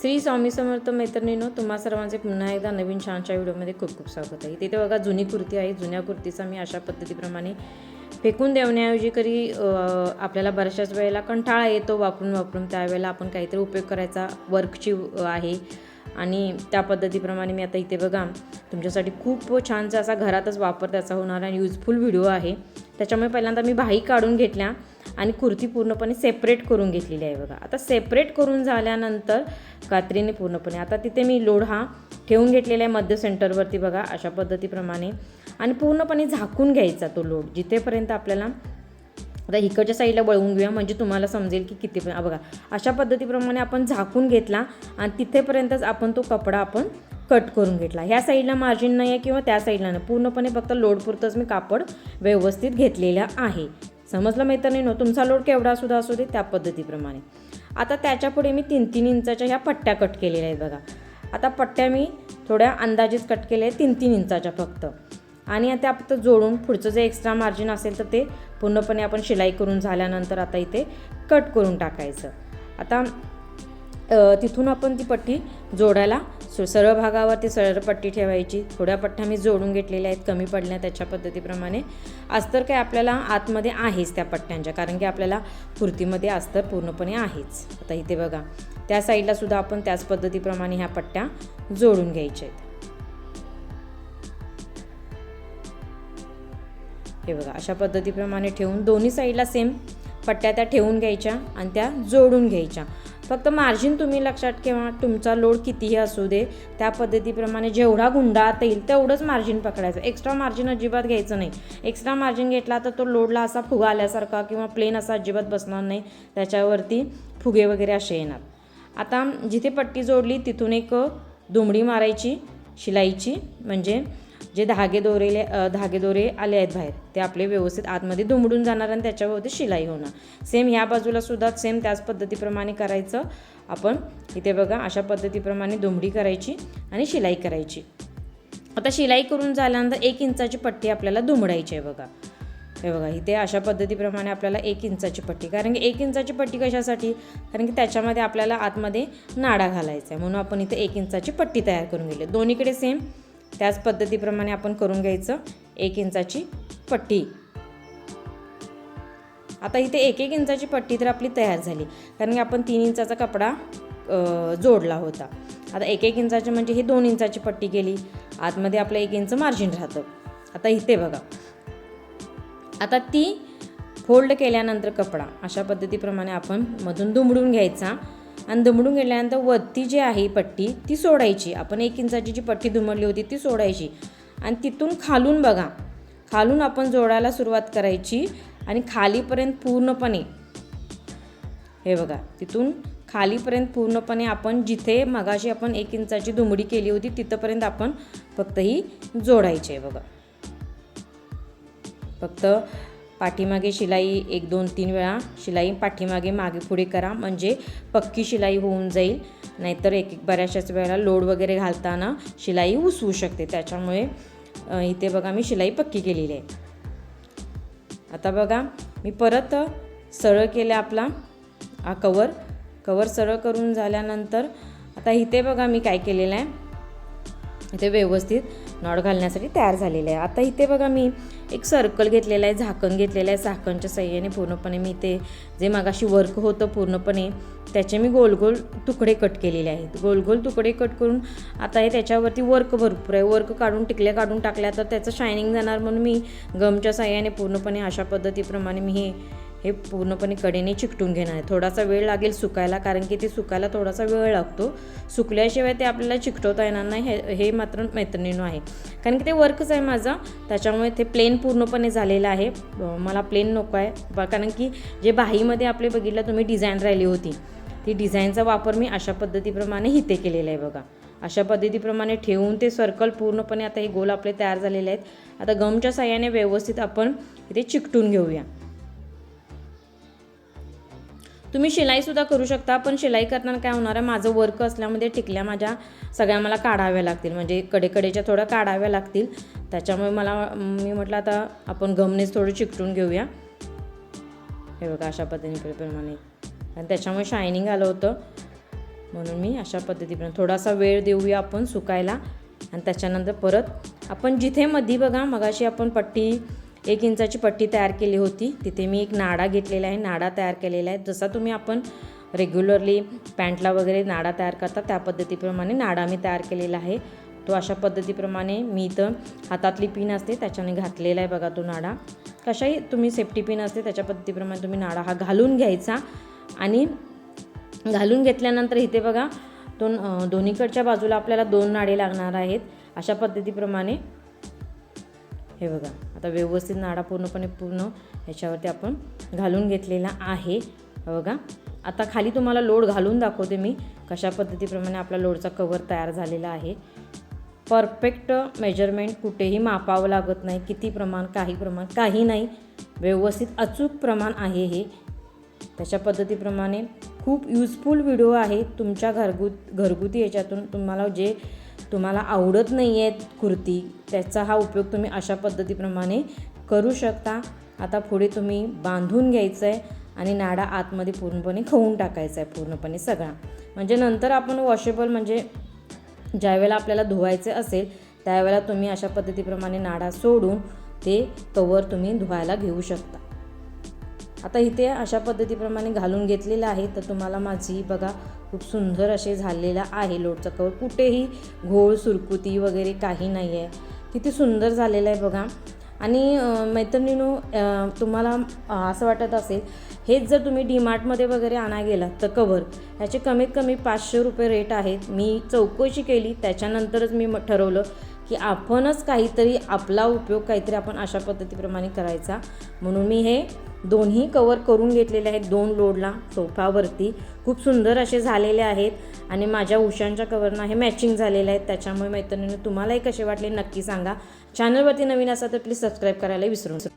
श्री स्वामी समर्थ मैत्रिणीनो तुम्हा सर्वांचे पुन्हा एकदा नवीन छानशा व्हिडिओमध्ये खूप खूप स्वागत आहे. तिथे बघा जुनी कुर्ती आहे. जुन्या कुर्तीचा मी अशा पद्धतीप्रमाणे फेकून देण्याऐवजी करी आपल्याला बऱ्याचशाच वेळेला कंटाळा येतो वापरून वापरून. त्यावेळेला आपण काहीतरी उपयोग करायचा वर्कची आहे. आणि त्या पद्धतीप्रमाणे मी आता इथे बघा तुमच्यासाठी खूप छानसा असा घरातच वापर त्याचा होणारा युजफुल व्हिडिओ आहे. त्याच्यामुळे पहिल्यांदा मी बाही काढून घेतल्या. आणि कुर्ती पूर्णपणे सेपरेट करून घेतलेली आहे बघा. आता सेपरेट करून झाल्यानंतर कात्रीने पूर्णपणे आता तिथे मी लोड हा ठेवून घेतलेला आहे मध्य सेंटरवरती बघा अशा पद्धतीप्रमाणे. आणि पूर्णपणे झाकून घ्यायचा तो लोड जिथेपर्यंत आपल्याला आता इकडच्या साईडला वळवून घेऊया म्हणजे तुम्हाला समजेल की किती बघा. अशा पद्धतीप्रमाणे आपण झाकून घेतला आणि तिथेपर्यंतच आपण तो कपडा आपण कट करून घेतला. ह्या साईडला मार्जिन नाही आहे किंवा त्या साईडला नाही. पूर्णपणे फक्त लोडपुरतंच मी कापड व्यवस्थित घेतलेलं आहे. समजलं मैत्रिणी? नो तुमचा लोड केवढा सुद्धा असू दे त्या पद्धतीप्रमाणे. आता त्याच्यापुढे मी तीन तीन इंचाच्या ह्या पट्ट्या कट केलेल्या आहेत बघा. आता पट्ट्या मी थोड्या अंदाजेच कट केल्या आहेत तीन तीन इंचाच्या फक्त. आणि आता फक्त जोडून पुढचं जे एक्स्ट्रा मार्जिन असेल तर ते पूर्णपणे आपण शिलाई करून झाल्यानंतर आता इथे कट करून टाकायचं. आता तिथून आपण ती पट्टी जोडायला सु- सरळ भागावरती सरळ पट्टी ठेवायची. थोड्या पट्ट्या मी जोडून घेतलेल्या आहेत कमी पडल्या त्याच्या पद्धतीप्रमाणे. अस्तर काय आपल्याला आतमध्ये आहेच त्या पट्ट्यांच्या कारण की आपल्याला कुर्तीमध्ये अस्तर पूर्णपणे आहेच. आता इथे बघा त्या साईडला सुद्धा आपण त्याच पद्धतीप्रमाणे ह्या पट्ट्या जोडून घ्यायच्या आहेत. हे बघा अशा पद्धतीप्रमाणे ठेवून दोन्ही साईडला सेम पट्ट्या त्या ठेवून घ्यायच्या आणि त्या जोडून घ्यायच्या. फक्त मार्जिन तुम्ही लक्षात ठेवा तुमचा लोड कितीही असू दे त्या पद्धतीप्रमाणे जेवढा गुंडाळता येईल तेवढंच मार्जिन पकडायचं. एक्स्ट्रा मार्जिन अजिबात घ्यायचं नाही. एक्स्ट्रा मार्जिन घेतला तर तो लोडला असा फुगा आल्यासारखा किंवा प्लेन असा अजिबात बसणार नाही. त्याच्यावरती फुगे वगैरे असे येणार. आता जिथे पट्टी जोडली तिथून एक दुमडी मारायची शिलाईची म्हणजे जे धागे दोरेले धागेदोरे धागे दोरे आले आहेत बाहेर ते आपले व्यवस्थित आतमध्ये दुमडून जाणार आणि त्याच्यावरती शिलाई होणार. सेम ह्या बाजूला सुद्धा सेम त्याच पद्धतीप्रमाणे करायचं. आपण इथे बघा अशा पद्धतीप्रमाणे दुमडी करायची आणि शिलाई करायची. आता शिलाई करून झाल्यानंतर एक इंचाची पट्टी आपल्याला दुमडायची आहे बघा. हे बघा इथे अशा पद्धतीप्रमाणे आपल्याला एक इंचाची पट्टी कारण की एक इंचाची पट्टी कशासाठी? कारण की त्याच्यामध्ये आपल्याला आतमध्ये नाडा घालायचा आहे म्हणून आपण इथे एक इंचाची पट्टी तयार करून गेली दोन्हीकडे सेम त्याच पद्धतीप्रमाणे आपण करून घ्यायचं एक इंचाची पट्टी. आता इथे एक एक इंचाची पट्टी तर आपली तयार झाली कारण की आपण तीन इंचाचा कपडा जोडला होता. आता एक एक इंचाची म्हणजे ही दोन इंचाची पट्टी केली आतमध्ये आपलं एक इंच मार्जिन राहतं. आता इथे बघा. आता ती फोल्ड केल्यानंतर कपडा अशा पद्धतीप्रमाणे आपण मधून दुमडून घ्यायचा. आणि दुमडून गेल्यानंतर वरती जी आहे पट्टी ती सोडायची. आपण एक इंचाची जी पट्टी दुमडली होती ती सोडायची. आणि तिथून खालून बघा. खालून आपण जोडायला सुरुवात करायची आणि खालीपर्यंत पूर्णपणे हे बघा तिथून खालीपर्यंत पूर्णपणे आपण जिथे मगाशी आपण एक इंचाची दुमडी केली होती तिथंपर्यंत आपण फक्त ही जोडायची आहे बघा. फक्त पाठीमागे शिलाई एक दोन तीन वेळा शिलाई पाठीमागे मागे पुढे करा. म्हणजे पक्की शिलाई होऊन जाईल. नाहीतर एक एक बऱ्याचशाच वेळेला लोड वगैरे घालताना शिलाई उसवू शकते. त्याच्यामुळे इथे बघा मी शिलाई पक्की केलेली आहे. आता बघा मी परत सरळ केलं आपला हा कवर. कवर सरळ करून झाल्यानंतर आता इथे बघा मी काय केलेलं आहे. इथे व्यवस्थित नॉट घालण्यासाठी तयार झालेलं आहे. आता इथे बघा मी एक सर्कल घेतलेलं आहे झाकण घेतलेलं आहे झाकणच्या सहाय्याने पूर्णपणे मी ते जे मागाशी वर्क होतं पूर्णपणे त्याचे मी गोल गोल तुकडे कट केलेले आहेत. गोल गोल तुकडे कट करून आता हे त्याच्यावरती वर्क भरपूर आहे. वर्क काढून टिकल्या काढून टाकल्या तर त्याचं शायनिंग जाणार म्हणून मी गमच्या सहाय्याने पूर्णपणे अशा पद्धतीप्रमाणे मी हे हे पूर्णपणे कडेने चिकटून घेणार आहे. थोडासा वेळ लागेल सुकायला कारण की ते सुकायला थोडासा वेळ लागतो. सुकल्याशिवाय ते आपल्याला चिकटवता येणार नाही हे हे मात्र मैत्रिणीनं आहे. कारण की ते वर्कच आहे माझं. त्याच्यामुळे ते प्लेन पूर्णपणे झालेलं आहे. मला प्लेन नको आहे. कारण की जे बाहीमध्ये आपले बघितलं तुम्ही डिझाईन राहिली होती. ती डिझाईनचा वापर मी अशा पद्धतीप्रमाणे इथे केलेला आहे बघा. अशा पद्धतीप्रमाणे ठेवून ते सर्कल पूर्णपणे आता हे गोल आपले तयार झालेले आहेत. आता गमच्या साह्याने व्यवस्थित आपण इथे चिकटून घेऊया. तुम्ही शिलाईसुद्धा करू शकता पण शिलाई करताना काय होणार आहे माझं वर्क असल्यामध्ये टिकल्या माझ्या सगळ्या मला काढाव्या लागतील. म्हणजे कडेकडेच्या थोड्या काढाव्या लागतील. त्याच्यामुळे मला मी म्हटलं आता आपण गमनेच थोडं चिकटून घेऊया. हे बघा अशा पद्धतीप्रमाणे आणि त्याच्यामुळे शायनिंग आलं होतं. म्हणून मी अशा पद्धतीप्रमाणे थोडासा वेळ देऊया आपण सुकायला. आणि त्याच्यानंतर परत आपण जिथे मधी बघा मगाशी आपण पट्टी एक इंचाची पट्टी तयार केली होती. तिथे मी एक नाडा घेतलेला आहे. नाडा तयार केलेला आहे. जसा तुम्ही आपण रेग्युलरली पॅन्टला वगैरे नाडा तयार करता त्या पद्धतीप्रमाणे नाडा मी तयार केलेला आहे. तो अशा पद्धतीप्रमाणे मी इथं हातातली पिन असते त्याच्याने घातलेला आहे बघा तो नाडा. कशाही तुम्ही सेफ्टी पिन असते त्याच्या पद्धतीप्रमाणे तुम्ही नाडा हा घालून घ्यायचा. आणि घालून घेतल्यानंतर इथे बघा दोन दोन्हीकडच्या बाजूला आपल्याला दोन नाडे लागणार आहेत. अशा पद्धतीप्रमाणे हे बघा आता व्यवस्थित नाडा पूर्णपणे पूर्ण ह्याच्यावरती आपण घालून घेतलेला आहे. बघा आता खाली तुम्हाला लोड घालून दाखवते मी कशा पद्धतीप्रमाणे आपला लोडचा कवर तयार झालेला आहे. परफेक्ट मेजरमेंट कुठेही मापावं लागत नाही किती प्रमाण काही प्रमाण काही नाही. व्यवस्थित अचूक प्रमाण आहे हे. त्याच्या पद्धतीप्रमाणे खूप यूजफुल व्हिडिओ आहे तुमच्या घरगुत घरगुती याच्यातून तुम्हाला जे तुम्हाला आवडत नाही आहेत कुर्ती त्याचा हा उपयोग तुम्ही अशा पद्धतीप्रमाणे करू शकता. आता पुढे तुम्ही बांधून घ्यायचं आहे आणि नाडा आतमध्ये पूर्णपणे खवून टाकायचा आहे पूर्णपणे सगळा. म्हणजे नंतर आपण वॉशेबल म्हणजे ज्यावेळेला आपल्याला धुवायचे असेल त्यावेळेला तुम्ही अशा पद्धतीप्रमाणे नाडा सोडून ते कवर तुम्ही धुवायला घेऊ शकता. आता इथे अशा पद्धतीप्रमाणे घालून घेतलेलं आहे. तर तुम्हाला माझी बघा खूप सुंदर असे झालेला आहे लोटचं कवर. कुठेही घोळ सुरकुती वगैरे काही नाही आहे किती सुंदर झालेलं आहे बघा. आणि मैत्रिणीनो तुम्हाला असं वाटत असेल हेच जर तुम्ही डीमार्टमध्ये वगैरे आणा गेलात तर कवर ह्याचे कमीत कमी पाचशे रुपये रेट आहेत. मी चौकशी केली त्याच्यानंतरच मी म- ठरवलं की आपणच काहीतरी आपला उपयोग काहीतरी आपण अशा पद्धतीप्रमाणे करायचा. म्हणून मी हे दोन्ही कवर करून घेतलेले आहेत दोन लोडला सोफावरती खूप सुंदर असे झालेले आहेत आणि माझ्या उशांच्या कवरना हे मॅचिंग झालेले आहेत. त्याच्यामुळे मैत्रिणींनी तुम्हालाही कसे वाटले नक्की सांगा. चॅनलवरती नवीन असा तर प्लीज सबस्क्राईब करायला विसरू नका.